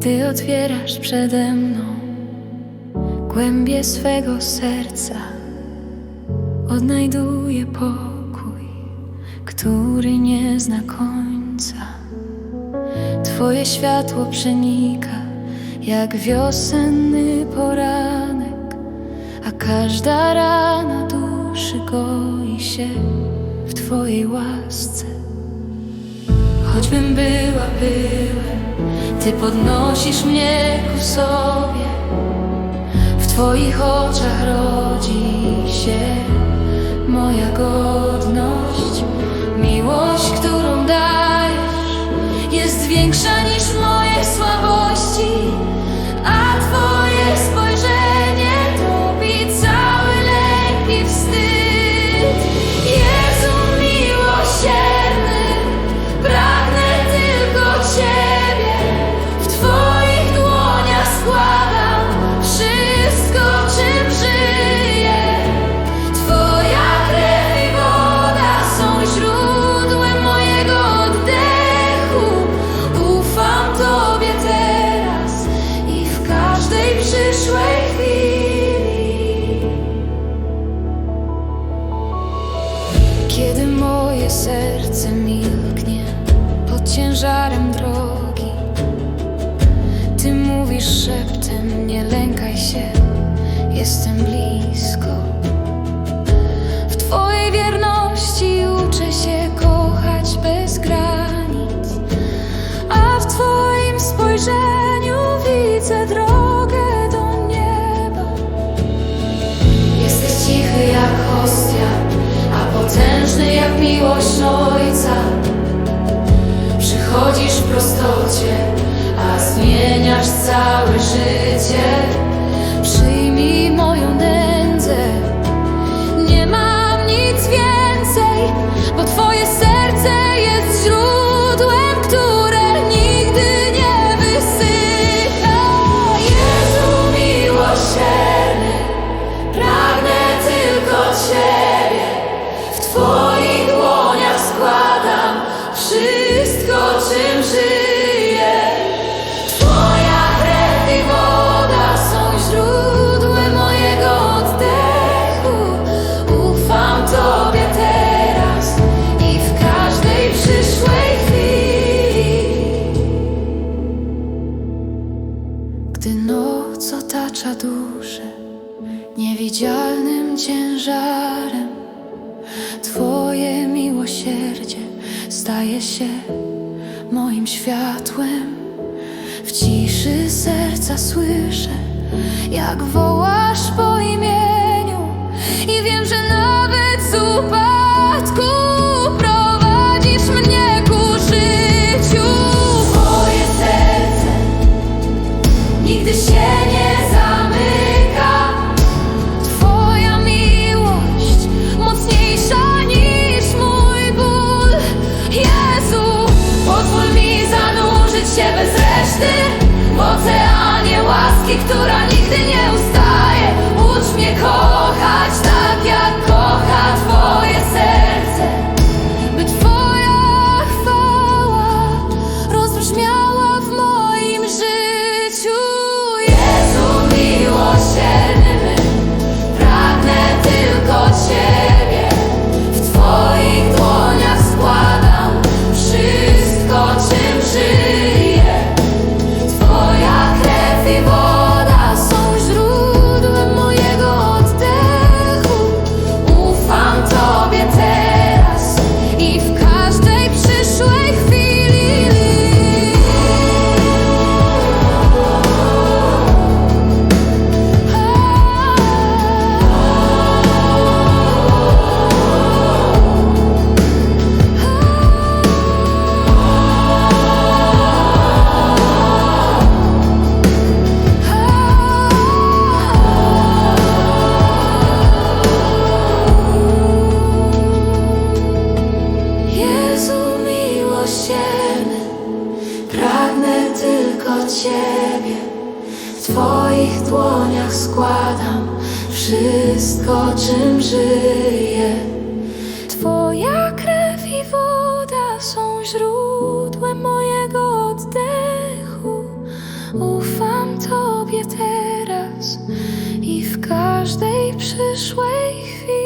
Gdy otwierasz przede mną głębie swego serca, odnajduję pokój, który nie zna końca. Twoje światło przenika jak wiosenny poranek, a każda rana duszy goi się w Twojej łasce choćbym była byłem Ty podnosisz mnie ku sobie. W Twoich oczach roz ciężarem drogi. Ty mówisz szeptem, nie lękaj się, jestem blisko. Niewidzialnym ciężarem Twoje miłosierdzie staje się moim światłem. W ciszy serca słyszę, jak wołasz po pragnę tylko Ciebie. W Twoich dłoniach składam wszystko, czym żyję. Twoja krew i woda są źródłem mojego oddechu. Ufam Tobie teraz i w każdej przyszłej chwili.